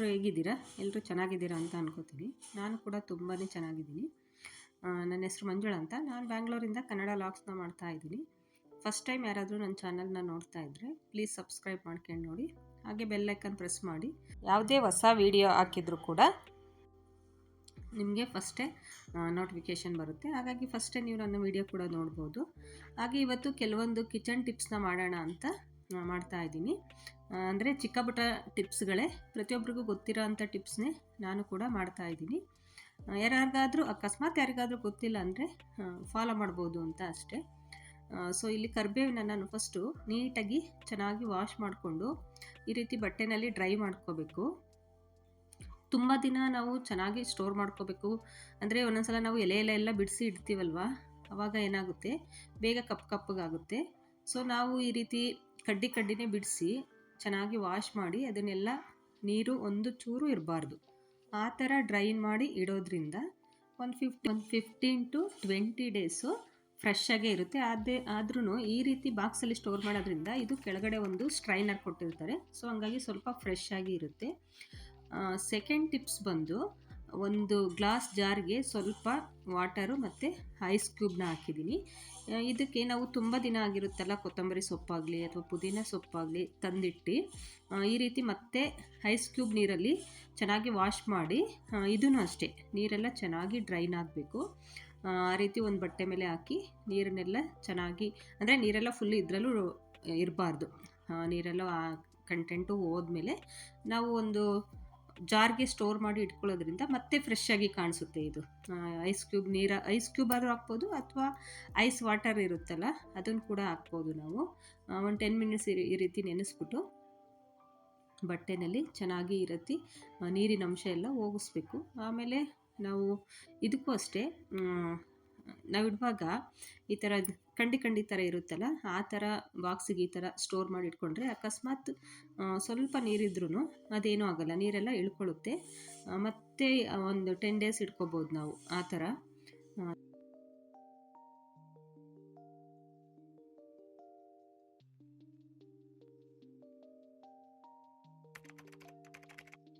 ಎಲ್ಲರೂ ಹೇಗಿದ್ದೀರಾ? ಎಲ್ಲರೂ ಚೆನ್ನಾಗಿದ್ದೀರಾ ಅಂತ ಅನ್ಕೋತೀನಿ. ನಾನು ಕೂಡ ತುಂಬಾ ಚೆನ್ನಾಗಿದ್ದೀನಿ. ನನ್ನ ಹೆಸರು ಮಂಜುಳ ಅಂತ. ನಾನು ಬ್ಯಾಂಗ್ಳೂರಿಂದ ಕನ್ನಡ ಲಾಕ್ಸ್ನ ಮಾಡ್ತಾ ಇದ್ದೀನಿ. ಫಸ್ಟ್ ಟೈಮ್ ಯಾರಾದರೂ ನನ್ನ ಚಾನಲ್ನ ನೋಡ್ತಾ ಇದ್ದರೆ ಪ್ಲೀಸ್ ಸಬ್ಸ್ಕ್ರೈಬ್ ಮಾಡ್ಕೊಂಡು ನೋಡಿ. ಹಾಗೆ ಬೆಲ್ಲೈಕನ್ ಪ್ರೆಸ್ ಮಾಡಿ. ಯಾವುದೇ ಹೊಸ ವಿಡಿಯೋ ಹಾಕಿದರೂ ಕೂಡ ನಿಮಗೆ ಫಸ್ಟೇ ನೋಟಿಫಿಕೇಷನ್ ಬರುತ್ತೆ. ಹಾಗಾಗಿ ಫಸ್ಟೇ ನೀವು ನನ್ನ ವಿಡಿಯೋ ಕೂಡ ನೋಡ್ಬೋದು. ಹಾಗೆ ಇವತ್ತು ಕೆಲವೊಂದು ಕಿಚನ್ ಟಿಪ್ಸ್ನ ಮಾಡೋಣ ಅಂತ ಮಾಡ್ತಾ ಇದ್ದೀನಿ. ಅಂದರೆ ಚಿಕ್ಕ ಪುಟ್ಟ ಟಿಪ್ಸ್ಗಳೇ. ಪ್ರತಿಯೊಬ್ಬರಿಗೂ ಗೊತ್ತಿರೋ ಅಂಥ ಟಿಪ್ಸ್ನೇ ನಾನು ಕೂಡ ಮಾಡ್ತಾ ಇದ್ದೀನಿ. ಯಾರಿಗಾದ್ರೂ ಅಕಸ್ಮಾತ್ ಯಾರಿಗಾದರೂ ಗೊತ್ತಿಲ್ಲ ಅಂದರೆ ಫಾಲೋ ಮಾಡ್ಬೋದು ಅಂತ ಅಷ್ಟೇ. ಸೊ ಇಲ್ಲಿ ಕರಿಬೇವನ್ನ ನಾನು ಫಸ್ಟು ನೀಟಾಗಿ ಚೆನ್ನಾಗಿ ವಾಶ್ ಮಾಡಿಕೊಂಡು ಈ ರೀತಿ ಬಟ್ಟೆನಲ್ಲಿ ಡ್ರೈ ಮಾಡ್ಕೋಬೇಕು. ತುಂಬ ದಿನ ನಾವು ಚೆನ್ನಾಗಿ ಸ್ಟೋರ್ ಮಾಡ್ಕೋಬೇಕು. ಅಂದರೆ ಒಂದೊಂದ್ಸಲ ನಾವು ಎಲೆ ಎಲೆ ಎಲ್ಲ ಬಿಡಿಸಿ ಇಡ್ತೀವಲ್ವ? ಅವಾಗ ಏನಾಗುತ್ತೆ? ಬೇಗ ಕಪ್ಪು ಕಪ್ಪಗಾಗುತ್ತೆ ಸೊ ನಾವು ಈ ರೀತಿ ಕಡ್ಡಿ ಕಡ್ಡಿನೇ ಬಿಡಿಸಿ ಚೆನ್ನಾಗಿ ವಾಶ್ ಮಾಡಿ ಅದನ್ನೆಲ್ಲ ನೀರು ಒಂದು ಚೂರು ಇರಬಾರ್ದು. ಆ ಥರ ಡ್ರೈನ್ ಮಾಡಿ ಇಡೋದ್ರಿಂದ ಒಂದು ಫಿಫ್ಟಿ ಒಂದು fifteen to twenty days fresh ಆಗೇ ಇರುತ್ತೆ. ಅದೇ ಆದ್ರೂ ಈ ರೀತಿ ಬಾಕ್ಸಲ್ಲಿ ಸ್ಟೋರ್ ಮಾಡೋದ್ರಿಂದ ಇದು ಕೆಳಗಡೆ ಒಂದು ಸ್ಟ್ರೈನರ್ ಕೊಟ್ಟಿರ್ತಾರೆ. ಸೊ ಹಂಗಾಗಿ ಸ್ವಲ್ಪ ಫ್ರೆಶ್ ಆಗಿ ಇರುತ್ತೆ. ಸೆಕೆಂಡ್ ಟಿಪ್ಸ್ ಬಂದು ಒಂದು ಗ್ಲಾಸ್ ಜಾರ್ಗೆ ಸ್ವಲ್ಪ ವಾಟರು ಮತ್ತು ಐಸ್ ಕ್ಯೂಬ್ನ ಹಾಕಿದ್ದೀನಿ. ಇದಕ್ಕೆ ನಾವು ತುಂಬ ದಿನ ಆಗಿರುತ್ತಲ್ಲ, ಕೊತ್ತಂಬರಿ ಸೊಪ್ಪಾಗಲಿ ಅಥವಾ ಪುದೀನ ಸೊಪ್ಪಾಗಲಿ ತಂದಿಟ್ಟು ಈ ರೀತಿ ಮತ್ತೆ ಐಸ್ ಕ್ಯೂಬ್ ನೀರಲ್ಲಿ ಚೆನ್ನಾಗಿ ವಾಶ್ ಮಾಡಿ ಇದೂ ಅಷ್ಟೇ, ನೀರೆಲ್ಲ ಚೆನ್ನಾಗಿ ಡ್ರೈನ್ ಆಗಬೇಕು. ಆ ರೀತಿ ಒಂದು ಬಟ್ಟೆ ಮೇಲೆ ಹಾಕಿ ನೀರನ್ನೆಲ್ಲ ಚೆನ್ನಾಗಿ, ಅಂದರೆ ನೀರೆಲ್ಲ ಫುಲ್ ಇದರಲ್ಲೂ ಇರಬಾರ್ದು. ನೀರೆಲ್ಲ ಕಂಟೆಂಟು ಹೋದ್ಮೇಲೆ ನಾವು ಒಂದು ಜಾರ್ಗೆ ಸ್ಟೋರ್ ಮಾಡಿ ಇಟ್ಕೊಳ್ಳೋದ್ರಿಂದ ಮತ್ತೆ ಫ್ರೆಶ್ ಆಗಿ ಕಾಣಿಸುತ್ತೆ ಇದು. ಐಸ್ ಕ್ಯೂಬ್ ನೀರ ಐಸ್ ಕ್ಯೂಬ್ ಆದರೂ ಹಾಕ್ಬೋದು ಅಥವಾ ಐಸ್ ವಾಟರ್ ಇರುತ್ತಲ್ಲ, ಅದನ್ನು ಕೂಡ ಹಾಕ್ಬೋದು ನಾವು. ಒಂದು ಟೆನ್ ಮಿನಿಟ್ಸ್ ಈ ರೀತಿ ನೆನೆಸ್ಬಿಟ್ಟು ಬಟ್ಟೆನಲ್ಲಿ ಚೆನ್ನಾಗಿ ಈ ರೀತಿ ನೀರಿನ ಅಂಶ ಎಲ್ಲ ಹೋಗಿಸ್ಬೇಕು. ಆಮೇಲೆ ನಾವು ಇದಕ್ಕೂ ಅಷ್ಟೇ ನಾವು ಇಡುವಾಗ ಈ ಥರ ಕಂಡಿ ಕಂಡಿ ಥರ ಇರುತ್ತಲ್ಲ, ಆ ಥರ ಬಾಕ್ಸಿಗೆ ಈ ಥರ ಸ್ಟೋರ್ ಮಾಡಿ ಇಟ್ಕೊಂಡ್ರೆ ಅಕಸ್ಮಾತ್ ಸ್ವಲ್ಪ ನೀರಿದ್ರೂ ಅದೇನೂ ಆಗೋಲ್ಲ, ನೀರೆಲ್ಲ ಇಳ್ಕೊಳ್ಳುತ್ತೆ. ಮತ್ತೆ ಒಂದು ಟೆನ್ ಡೇಸ್ ಇಟ್ಕೋಬೋದು ನಾವು ಆ ಥರ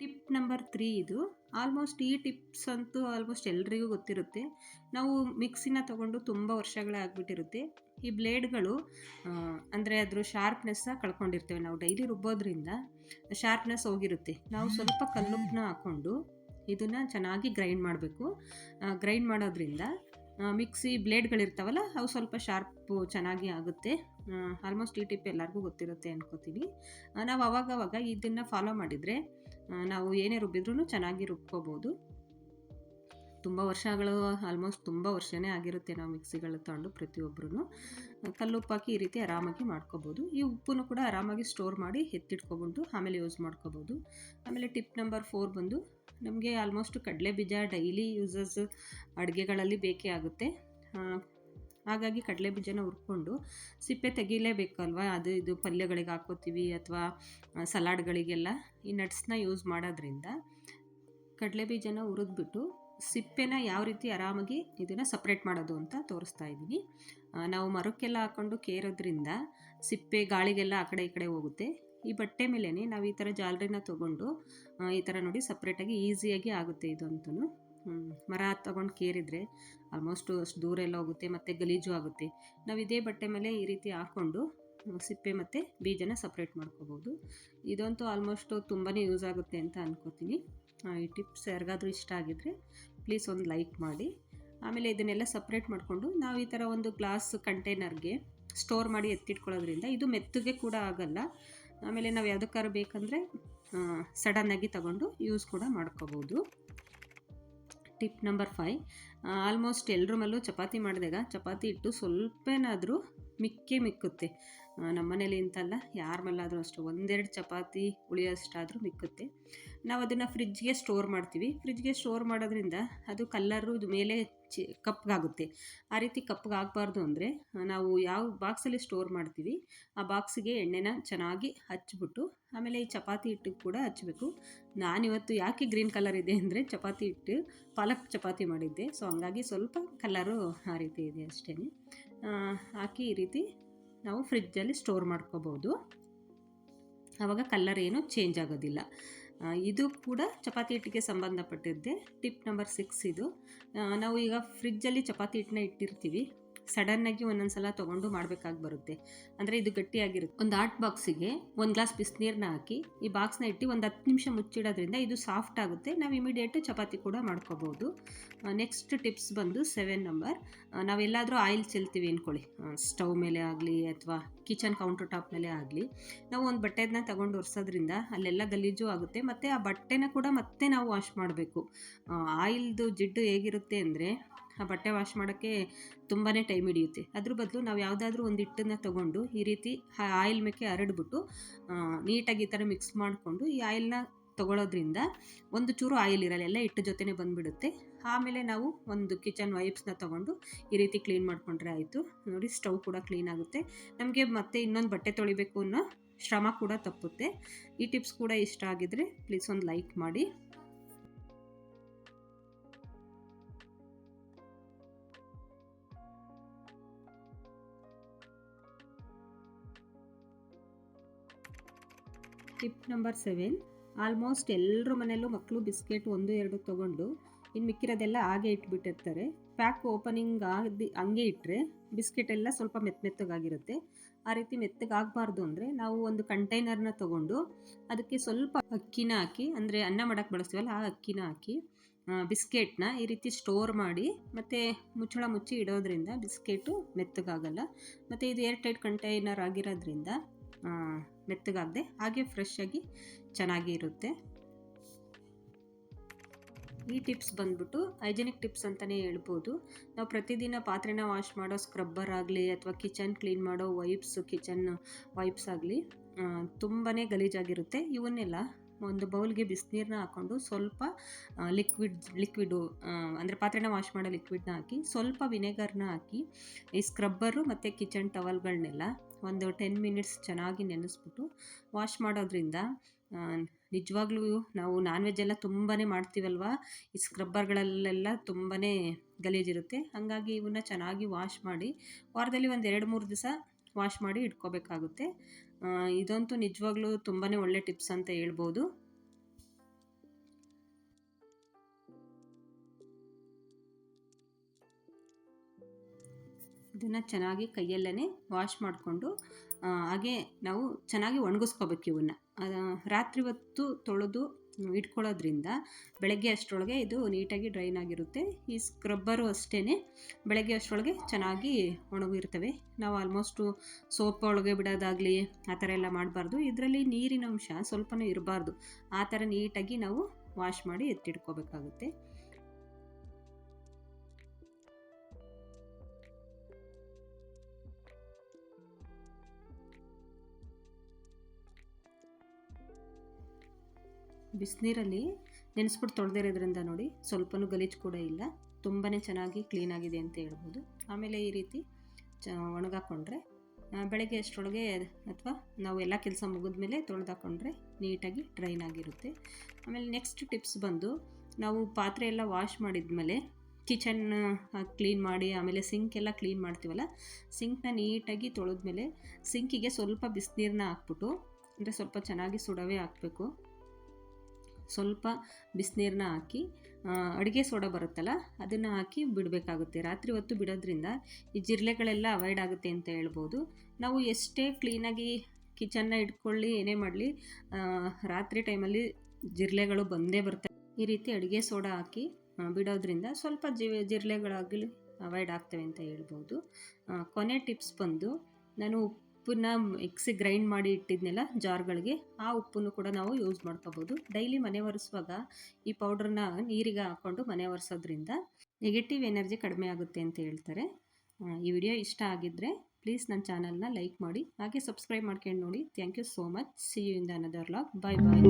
ಟಿಪ್ ನಂಬರ್ ತ್ರೀ ಇದು. ಆಲ್ಮೋಸ್ಟ್ ಈ ಟಿಪ್ಸ್ ಅಂತೂ ಆಲ್ಮೋಸ್ಟ್ ಎಲ್ರಿಗೂ ಗೊತ್ತಿರುತ್ತೆ. ನಾವು ಮಿಕ್ಸಿನ ತಗೊಂಡು ತುಂಬ ವರ್ಷಗಳೇ ಆಗಿಬಿಟ್ಟಿರುತ್ತೆ. ಈ ಬ್ಲೇಡ್ಗಳು ಅಂದರೆ ಅದ್ರ ಶಾರ್ಪ್ನೆಸ್ಸ ಕಳ್ಕೊಂಡಿರ್ತೇವೆ ನಾವು ಡೈಲಿ ರುಬ್ಬೋದ್ರಿಂದ. ಶಾರ್ಪ್ನೆಸ್ ಹೋಗಿರುತ್ತೆ. ನಾವು ಸ್ವಲ್ಪ ಕಲ್ಲುಪ್ಪನ್ನ ಹಾಕ್ಕೊಂಡು ಇದನ್ನು ಚೆನ್ನಾಗಿ ಗ್ರೈಂಡ್ ಮಾಡಬೇಕು. ಗ್ರೈಂಡ್ ಮಾಡೋದ್ರಿಂದ ಮಿಕ್ಸಿ ಬ್ಲೇಡ್ಗಳಿರ್ತಾವಲ್ಲ ಅವು ಸ್ವಲ್ಪ ಶಾರ್ಪು ಚೆನ್ನಾಗಿ ಆಗುತ್ತೆ. ಆಲ್ಮೋಸ್ಟ್ ಈ ಟಿಪ್ ಎಲ್ಲರಿಗೂ ಗೊತ್ತಿರುತ್ತೆ ಅನ್ಕೋತೀನಿ. ನಾವು ಅವಾಗವಾಗ ಇದನ್ನು ಫಾಲೋ ಮಾಡಿದರೆ ನಾವು ಏನೇ ರುಬ್ಬಿದ್ರೂ ಚೆನ್ನಾಗಿ ರುಬ್ಕೋಬೋದು. ತುಂಬ ವರ್ಷಗಳು ಆಲ್ಮೋಸ್ಟ್ ತುಂಬ ವರ್ಷವೇ ಆಗಿರುತ್ತೆ ನಾವು ಮಿಕ್ಸಿಗಳು ತಗೊಂಡು ಪ್ರತಿಯೊಬ್ಬರೂ ಕಲ್ಲುಪ್ಪಾಕಿ ಈ ರೀತಿ ಆರಾಮಾಗಿ ಮಾಡ್ಕೋಬೋದು. ಈ ಉಪ್ಪನ್ನು ಕೂಡ ಆರಾಮಾಗಿ ಸ್ಟೋರ್ ಮಾಡಿ ಎತ್ತಿಟ್ಕೊಬೋದು ಆಮೇಲೆ ಯೂಸ್ ಮಾಡ್ಕೋಬೋದು. ಆಮೇಲೆ ಟಿಪ್ ನಂಬರ್ ಫೋರ್ ಬಂದು, ನಮಗೆ ಆಲ್ಮೋಸ್ಟ್ ಕಡಲೆ ಬೀಜ ಡೈಲಿ ಯೂಸಸ್ ಅಡುಗೆಗಳಲ್ಲಿ ಬೇಕೇ ಆಗುತ್ತೆ. ಹಾಗಾಗಿ ಕಡಲೆ ಬೀಜನ ಹುರ್ಕೊಂಡು ಸಿಪ್ಪೆ ತೆಗಿಲೇಬೇಕಲ್ವಾ? ಅದು ಇದು ಪಲ್ಯಗಳಿಗೆ ಹಾಕೋತೀವಿ ಅಥವಾ ಸಲಾಡ್ಗಳಿಗೆಲ್ಲ ಈ ನಟ್ಸ್ನ ಯೂಸ್ ಮಾಡೋದ್ರಿಂದ ಕಡಲೆ ಬೀಜನ ಹುರಿದ್ಬಿಟ್ಟು ಸಿಪ್ಪೆನ ಯಾವ ರೀತಿ ಆರಾಮಾಗಿ ಇದನ್ನು ಸಪ್ರೇಟ್ ಮಾಡೋದು ಅಂತ ತೋರಿಸ್ತಾ ಇದ್ದೀನಿ. ನಾವು ಮರಕ್ಕೆಲ್ಲ ಹಾಕ್ಕೊಂಡು ಕೇರೋದ್ರಿಂದ ಸಿಪ್ಪೆ ಗಾಳಿಗೆಲ್ಲ ಆ ಕಡೆ ಈ ಕಡೆ ಹೋಗುತ್ತೆ. ಈ ಬಟ್ಟೆ ಮೇಲೇ ನಾವು ಈ ಥರ ಜಾಲರಿನ ತೊಗೊಂಡು ಈ ಥರ ನೋಡಿ ಸಪ್ರೇಟಾಗಿ ಈಸಿಯಾಗಿ ಆಗುತ್ತೆ ಇದಂತೂ ಮರ ತಗೊಂಡು ಕೇರಿದರೆ ಆಲ್ಮೋಸ್ಟು ಅಷ್ಟು ದೂರ ಎಲ್ಲ ಹೋಗುತ್ತೆ, ಮತ್ತು ಗಲೀಜು ಆಗುತ್ತೆ. ನಾವು ಇದೇ ಬಟ್ಟೆ ಮೇಲೆ ಈ ರೀತಿ ಹಾಕ್ಕೊಂಡು ಸಿಪ್ಪೆ ಮತ್ತು ಬೀಜನ ಸಪ್ರೇಟ್ ಮಾಡ್ಕೋಬೋದು. ಇದಂತೂ ಆಲ್ಮೋಸ್ಟು ತುಂಬಾ ಯೂಸ್ ಆಗುತ್ತೆ ಅಂತ ಅನ್ಕೋತೀನಿ. ಈ ಟಿಪ್ಸ್ ಯಾರಿಗಾದರೂ ಇಷ್ಟ ಆಗಿದ್ದರೆ ಪ್ಲೀಸ್ ಒಂದು ಲೈಕ್ ಮಾಡಿ. ಆಮೇಲೆ ಇದನ್ನೆಲ್ಲ ಸಪ್ರೇಟ್ ಮಾಡಿಕೊಂಡು, ನಾವು ಈ ಥರ ಒಂದು ಗ್ಲಾಸ್ ಕಂಟೈನರ್ಗೆ ಸ್ಟೋರ್ ಮಾಡಿ ಎತ್ತಿಟ್ಕೊಳ್ಳೋದ್ರಿಂದ ಇದು ಮೆತ್ತಗೆ ಕೂಡ ಆಗಲ್ಲ. ಆಮೇಲೆ ನಾವು ಯಾವುದಕ್ಕಾರು ಬೇಕಂದರೆ ಸಡನ್ನಾಗಿ ತಗೊಂಡು ಯೂಸ್ ಕೂಡ ಮಾಡ್ಕೋಬೋದು. Tip number five. ಆಲ್ಮೋಸ್ಟ್ ಎಲ್ರ ಮೇಲೂ ಚಪಾತಿ ಮಾಡಿದಾಗ ಚಪಾತಿ ಇಟ್ಟು ಸ್ವಲ್ಪನಾದರೂ ಮಿಕ್ಕೇ ಮಿಕ್ಕುತ್ತೆ. ನಮ್ಮ ಮನೇಲಿ ಅಂತಲ್ಲ, ಯಾರ ಮೇಲಾದರೂ ಅಷ್ಟು, ಒಂದೆರಡು ಚಪಾತಿ ಉಳಿಯೋಷ್ಟಾದರೂ ಮಿಕ್ಕುತ್ತೆ. ನಾವು ಅದನ್ನು ಫ್ರಿಜ್ಗೆ ಸ್ಟೋರ್ ಮಾಡ್ತೀವಿ. ಫ್ರಿಜ್ಗೆ ಸ್ಟೋರ್ ಮಾಡೋದ್ರಿಂದ ಅದು ಕಲ್ಲರು ಮೇಲೆ ಚಿ ಕಪ್ಪಗಾಗುತ್ತೆ ಆ ರೀತಿ ಕಪ್ಪಗಾಗಬಾರ್ದು ಅಂದರೆ ನಾವು ಯಾವ ಬಾಕ್ಸಲ್ಲಿ ಸ್ಟೋರ್ ಮಾಡ್ತೀವಿ, ಆ ಬಾಕ್ಸಿಗೆ ಎಣ್ಣೆನ ಚೆನ್ನಾಗಿ ಹಚ್ಚಿಬಿಟ್ಟು ಆಮೇಲೆ ಈ ಚಪಾತಿ ಹಿಟ್ಟು ಕೂಡ ಹಚ್ಚಬೇಕು ನಾನಿವತ್ತು ಯಾಕೆ ಗ್ರೀನ್ ಕಲರ್ ಇದೆ ಅಂದರೆ, ಚಪಾತಿ ಹಿಟ್ಟು ಪಾಲಕ್ ಚಪಾತಿ ಮಾಡಿದ್ದೆ. ಸೊ ಹಂಗಾಗಿ ಸ್ವಲ್ಪ ಕಲರು ಆ ರೀತಿ ಇದೆ ಅಷ್ಟೇ ಹಾಕಿ ಈ ರೀತಿ ನಾವು ಫ್ರಿಜ್ಜಲ್ಲಿ ಸ್ಟೋರ್ ಮಾಡ್ಕೋಬೋದು. ಆವಾಗ ಕಲ್ಲರ್ ಏನು ಚೇಂಜ್ ಆಗೋದಿಲ್ಲ. ಇದು ಕೂಡ ಚಪಾತಿ ಹಿಟ್ಟಿಗೆ ಸಂಬಂಧಪಟ್ಟಿದ್ದೆ. ಟಿಪ್ ನಂಬರ್ ಸಿಕ್ಸ್ ಇದು. ನಾವು ಈಗ ಫ್ರಿಜ್ಜಲ್ಲಿ ಚಪಾತಿ ಹಿಟ್ಟನ್ನ ಇಟ್ಟಿರ್ತೀವಿ. ಸಡನ್ನಾಗಿ ಒಂದೊಂದು ಸಲ ತಗೊಂಡು ಮಾಡಬೇಕಾಗಿ ಬರುತ್ತೆ. ಅಂದರೆ ಇದು ಗಟ್ಟಿಯಾಗಿರುತ್ತೆ. ಒಂದು ಆರ್ಟ್ ಬಾಕ್ಸಿಗೆ ಒಂದು ಗ್ಲಾಸ್ ಬಿಸಿನೀರನ್ನ ಹಾಕಿ, ಈ ಬಾಕ್ಸ್ನ ಇಟ್ಟು ಒಂದು ಹತ್ತು ನಿಮಿಷ ಮುಚ್ಚಿಡೋದ್ರಿಂದ ಇದು ಸಾಫ್ಟ್ ಆಗುತ್ತೆ. ನಾವು ಇಮಿಡಿಯೇಟ್ ಚಪಾತಿ ಕೂಡ ಮಾಡ್ಕೋಬೋದು. ನೆಕ್ಸ್ಟ್ ಟಿಪ್ಸ್ ಬಂದು ಸೆವೆನ್ ನಂಬರ್ ನಾವೆಲ್ಲಾದರೂ ಆಯಿಲ್ ಚೆಲ್ತೀವಿ ಅಂದ್ಕೊಳ್ಳಿ ಸ್ಟವ್ ಮೇಲೆ ಆಗಲಿ ಅಥವಾ ಕಿಚನ್ ಕೌಂಟರ್ ಟಾಪ್ ಮೇಲೆ ಆಗಲಿ. ನಾವು ಒಂದು ಬಟ್ಟೆದನ್ನ ತಗೊಂಡು ಒರೆಸೋದ್ರಿಂದ ಅಲ್ಲೆಲ್ಲ ಗಲೀಜು ಆಗುತ್ತೆ. ಮತ್ತು ಆ ಬಟ್ಟೆನ ಕೂಡ ಮತ್ತೆ ನಾವು ವಾಶ್ ಮಾಡಬೇಕು. ಆಯಿಲ್ದು ಜಿಡ್ಡು ಹೇಗಿರುತ್ತೆ ಅಂದರೆ ಆ ಬಟ್ಟೆ ವಾಶ್ ಮಾಡೋಕ್ಕೆ ತುಂಬಾ ಟೈಮ್ ಹಿಡಿಯುತ್ತೆ. ಅದ್ರ ಬದಲು ನಾವು ಯಾವುದಾದ್ರೂ ಒಂದು ಹಿಟ್ಟನ್ನು ತೊಗೊಂಡು ಈ ರೀತಿ ಆಯಿಲ್ ಮೇಕೆ ಹರಡ್ಬಿಟ್ಟು ನೀಟಾಗಿ ಈ ಥರ ಮಿಕ್ಸ್ ಮಾಡಿಕೊಂಡು ಈ ಆಯಿಲ್ನ ತಗೊಳ್ಳೋದ್ರಿಂದ ಒಂದು ಚೂರು ಆಯಿಲ್ ಇರಲ್ಲ, ಎಲ್ಲ ಹಿಟ್ಟು ಜೊತೆನೇ ಬಂದುಬಿಡುತ್ತೆ. ಆಮೇಲೆ ನಾವು ಒಂದು ಕಿಚನ್ ವೈಪ್ಸ್ನ ತೊಗೊಂಡು ಈ ರೀತಿ ಕ್ಲೀನ್ ಮಾಡಿಕೊಂಡ್ರೆ ಆಯಿತು. ನೋಡಿ ಸ್ಟವ್ ಕೂಡ ಕ್ಲೀನ್ ಆಗುತ್ತೆ. ನಮಗೆ ಮತ್ತೆ ಇನ್ನೊಂದು ಬಟ್ಟೆ ತೊಳಿಬೇಕು ಅನ್ನೋ ಶ್ರಮ ಕೂಡ ತಪ್ಪುತ್ತೆ. ಈ ಟಿಪ್ಸ್ ಕೂಡ ಇಷ್ಟ ಆಗಿದ್ರೆ ಪ್ಲೀಸ್ ಒಂದು ಲೈಕ್ ಮಾಡಿ. ಟಿಪ್ ನಂಬರ್ ಸೆವೆನ್ ಆಲ್ಮೋಸ್ಟ್ ಎಲ್ಲರ ಮನೆಯಲ್ಲೂ ಮಕ್ಕಳು ಬಿಸ್ಕೆಟ್ ಒಂದು, ಎರಡು ತೊಗೊಂಡು ಇನ್ನು ಮಿಕ್ಕಿರೋದೆಲ್ಲ ಹಾಗೆ ಇಟ್ಬಿಟ್ಟಿರ್ತಾರೆ. ಪ್ಯಾಕ್ ಓಪನಿಂಗ್ ಆಗಿ ಹಂಗೆ ಇಟ್ಟರೆ ಬಿಸ್ಕೆಟ್ ಎಲ್ಲ ಸ್ವಲ್ಪ ಮೆತ್ತಮೆತ್ತಗಾಗಿರುತ್ತೆ ಆ ರೀತಿ ಮೆತ್ತಗಾಗಬಾರ್ದು ಅಂದರೆ ನಾವು ಒಂದು ಕಂಟೈನರ್ನ ತೊಗೊಂಡು ಅದಕ್ಕೆ ಸ್ವಲ್ಪ ಅಕ್ಕಿನ ಹಾಕಿ, ಅಂದರೆ ಅನ್ನ ಮಾಡೋಕ್ಕೆ ಬಳಸ್ತೀವಲ್ಲ ಆ ಅಕ್ಕಿನ ಹಾಕಿ ಬಿಸ್ಕೆಟ್ನ ಈ ರೀತಿ ಸ್ಟೋರ್ ಮಾಡಿ, ಮತ್ತು ಮುಚ್ಚಳ ಮುಚ್ಚಿ ಇಡೋದ್ರಿಂದ ಬಿಸ್ಕೆಟು ಮೆತ್ತಗಾಗಲ್ಲ. ಮತ್ತು ಇದು ಏರ್ ಟೈಟ್ ಕಂಟೈನರ್ ಆಗಿರೋದ್ರಿಂದ ಮೆತ್ತಗಾಗದೆ ಹಾಗೆ ಫ್ರೆಶ್ ಆಗಿ ಚೆನ್ನಾಗಿ ಇರುತ್ತೆ. ಈ ಟಿಪ್ಸ್ ಬಂದ್ಬಿಟ್ಟು ಹೈಜೆನಿಕ್ ಟಿಪ್ಸ್ ಅಂತಲೇ ಹೇಳ್ಬೋದು. ನಾವು ಪ್ರತಿದಿನ ಪಾತ್ರೆನ ವಾಶ್ ಮಾಡೋ ಸ್ಕ್ರಬ್ಬರ್ ಆಗಲಿ ಅಥವಾ ಕಿಚನ್ ಕ್ಲೀನ್ ಮಾಡೋ ವೈಪ್ಸ್ ಕಿಚನ್ ವೈಪ್ಸ್ ಆಗಲಿ ತುಂಬಾ ಗಲೀಜಾಗಿರುತ್ತೆ. ಇವನ್ನೆಲ್ಲ ಒಂದು ಬೌಲ್ಗೆ ಬಿಸಿನೀರನ್ನ ಹಾಕ್ಕೊಂಡು ಸ್ವಲ್ಪ ಲಿಕ್ವಿಡ್ ಲಿಕ್ವಿಡು ಅಂದರೆ ಪಾತ್ರೆನ ವಾಶ್ ಮಾಡೋ ಲಿಕ್ವಿಡ್ನ ಹಾಕಿ ಸ್ವಲ್ಪ ವಿನೆಗರ್ನ ಹಾಕಿ ಈ ಸ್ಕ್ರಬ್ಬರು ಮತ್ತು ಕಿಚನ್ ಟವಲ್ಗಳನ್ನೆಲ್ಲ ಒಂದು ಟೆನ್ ಮಿನಿಟ್ಸ್ ಚೆನ್ನಾಗಿ ನೆನೆಸ್ಬಿಟ್ಟು ವಾಶ್ ಮಾಡೋದ್ರಿಂದ ನಿಜವಾಗ್ಲೂ ನಾವು ನಾನ್ ವೆಜ್ ಎಲ್ಲ ತುಂಬಾ ಮಾಡ್ತೀವಲ್ವ? ಈ ಸ್ಕ್ರಬ್ಬರ್ಗಳಲ್ಲೆಲ್ಲ ತುಂಬಾ ಗಲೀಜಿರುತ್ತೆ. ಹಾಗಾಗಿ ಇವನ್ನ ಚೆನ್ನಾಗಿ ವಾಶ್ ಮಾಡಿ, ವಾರದಲ್ಲಿ ಒಂದು ಎರಡು ಮೂರು ದಿವಸ ವಾಶ್ ಮಾಡಿ ಇಟ್ಕೋಬೇಕಾಗುತ್ತೆ. ಇದಂತೂ ನಿಜವಾಗ್ಲೂ ತುಂಬಾ ಒಳ್ಳೆ ಟಿಪ್ಸ್ ಅಂತ ಹೇಳ್ಬೋದು. ಇದನ್ನು ಚೆನ್ನಾಗಿ ಕೈಯಲ್ಲೇ ವಾಶ್ ಮಾಡಿಕೊಂಡು ಹಾಗೆ ನಾವು ಚೆನ್ನಾಗಿ ಒಣಗಿಸ್ಕೋಬೇಕು ಇವನ್ನ ರಾತ್ರಿ ಹೊತ್ತು ತೊಳೆದು ಇಟ್ಕೊಳ್ಳೋದ್ರಿಂದ ಬೆಳಗ್ಗೆ ಅಷ್ಟರೊಳಗೆ ಇದು ನೀಟಾಗಿ ಡ್ರೈನ್ ಆಗಿರುತ್ತೆ. ಈ ಸ್ಕ್ರಬ್ಬರು ಅಷ್ಟೇ ಬೆಳಗ್ಗೆ ಅಷ್ಟರೊಳಗೆ ಚೆನ್ನಾಗಿ ಒಣಗಿರ್ತವೆ. ನಾವು ಆಲ್ಮೋಸ್ಟು ಸೋಪ್ ಒಳಗೆ ಬಿಡೋದಾಗಲಿ, ಆ ಥರ ಎಲ್ಲ ಮಾಡಬಾರ್ದು. ಇದರಲ್ಲಿ ನೀರಿನ ಅಂಶ ಸ್ವಲ್ಪನೂ ಇರಬಾರ್ದು. ಆ ಥರ ನೀಟಾಗಿ ನಾವು ವಾಶ್ ಮಾಡಿ ಎತ್ತಿಡ್ಕೋಬೇಕಾಗುತ್ತೆ ಬಿಸಿನೀರಲ್ಲಿ ನೆನೆಸ್ಬಿಟ್ಟು ತೊಳೆದಿರೋದ್ರಿಂದ ನೋಡಿ ಸ್ವಲ್ಪನೂ ಗಲೀಜು ಕೂಡ ಇಲ್ಲ. ತುಂಬಾ ಚೆನ್ನಾಗಿ ಕ್ಲೀನಾಗಿದೆ ಅಂತ ಹೇಳ್ಬೋದು. ಆಮೇಲೆ ಈ ರೀತಿ ಚ ಒಣಗಾಕೊಂಡ್ರೆ ಬೆಳಗ್ಗೆ ಅಷ್ಟರೊಳಗೆ ಅಥವಾ ನಾವು ಎಲ್ಲ ಕೆಲಸ ಮುಗಿದ್ಮೇಲೆ ತೊಳೆದಾಕೊಂಡ್ರೆ ನೀಟಾಗಿ ಡ್ರೈನ್ ಆಗಿರುತ್ತೆ. ಆಮೇಲೆ ನೆಕ್ಸ್ಟ್ ಟಿಪ್ಸ್ ಬಂದು ನಾವು ಪಾತ್ರೆ ಎಲ್ಲ ವಾಶ್ ಮಾಡಿದ್ಮೇಲೆ ಕಿಚನ್ ಕ್ಲೀನ್ ಮಾಡಿ, ಆಮೇಲೆ ಸಿಂಕ್ ಎಲ್ಲ ಕ್ಲೀನ್ ಮಾಡ್ತೀವಲ್ಲ ಸಿಂಕ್ನ ನೀಟಾಗಿ ತೊಳೆದ್ಮೇಲೆ ಸಿಂಕಿಗೆ ಸ್ವಲ್ಪ ಬಿಸಿನೀರನ್ನ ಹಾಕ್ಬಿಟ್ಟು, ಅಂದರೆ ಸ್ವಲ್ಪ ಚೆನ್ನಾಗಿ ಸುಡವೇ ಹಾಕಬೇಕು. ಸ್ವಲ್ಪ ಬಿಸಿನೀರನ್ನ ಹಾಕಿ ಅಡುಗೆ ಸೋಡಾ ಬರುತ್ತಲ್ಲ, ಅದನ್ನು ಹಾಕಿ ಬಿಡಬೇಕಾಗುತ್ತೆ. ರಾತ್ರಿ ಹೊತ್ತು ಬಿಡೋದ್ರಿಂದ ಈ ಜಿರಳೆಗಳೆಲ್ಲ ಅವಾಯ್ಡ್ ಆಗುತ್ತೆ ಅಂತ ಹೇಳ್ಬೋದು. ನಾವು ಎಷ್ಟೇ ಕ್ಲೀನಾಗಿ ಕಿಚನ್ನ ಇಟ್ಕೊಳ್ಳಿ, ಏನೇ ಮಾಡಲಿ ರಾತ್ರಿ ಟೈಮಲ್ಲಿ ಜಿರಳೆಗಳು ಬಂದೇ ಬರ್ತವೆ. ಈ ರೀತಿ ಅಡುಗೆ ಸೋಡಾ ಹಾಕಿ ಬಿಡೋದ್ರಿಂದ ಸ್ವಲ್ಪ ಜಿ ಜಿರಳೆಗಳಾಗಲಿ ಅವಾಯ್ಡ್ ಆಗ್ತವೆ ಅಂತ ಹೇಳ್ಬೋದು. ಕೊನೆ ಟಿಪ್ಸ್ ಬಂದು, ನಾನು ಉಪ್ಪನ್ನ ಮಿಕ್ಸಿ ಗ್ರೈಂಡ್ ಮಾಡಿ ಇಟ್ಟಿದ್ನೆಲ್ಲ ಜಾರ್ಗಳಿಗೆ, ಆ ಉಪ್ಪನ್ನು ಕೂಡ ನಾವು ಯೂಸ್ ಮಾಡ್ಕೋಬೋದು. ಡೈಲಿ ಮನೆ ಒರೆಸುವಾಗ ಈ ಪೌಡ್ರನ್ನ ನೀರಿಗೆ ಹಾಕ್ಕೊಂಡು ಮನೆ ಒರೆಸೋದ್ರಿಂದ ನೆಗೆಟಿವ್ ಎನರ್ಜಿ ಕಡಿಮೆ ಆಗುತ್ತೆ ಅಂತ ಹೇಳ್ತಾರೆ. ಈ ವಿಡಿಯೋ ಇಷ್ಟ ಆಗಿದ್ದರೆ ಪ್ಲೀಸ್ ನನ್ನ ಚಾನಲ್ನ ಲೈಕ್ ಮಾಡಿ, ಹಾಗೆ ಸಬ್ಸ್ಕ್ರೈಬ್ ಮಾಡ್ಕೊಂಡು ನೋಡಿ. Thank you so much see you in the another vlog bye bye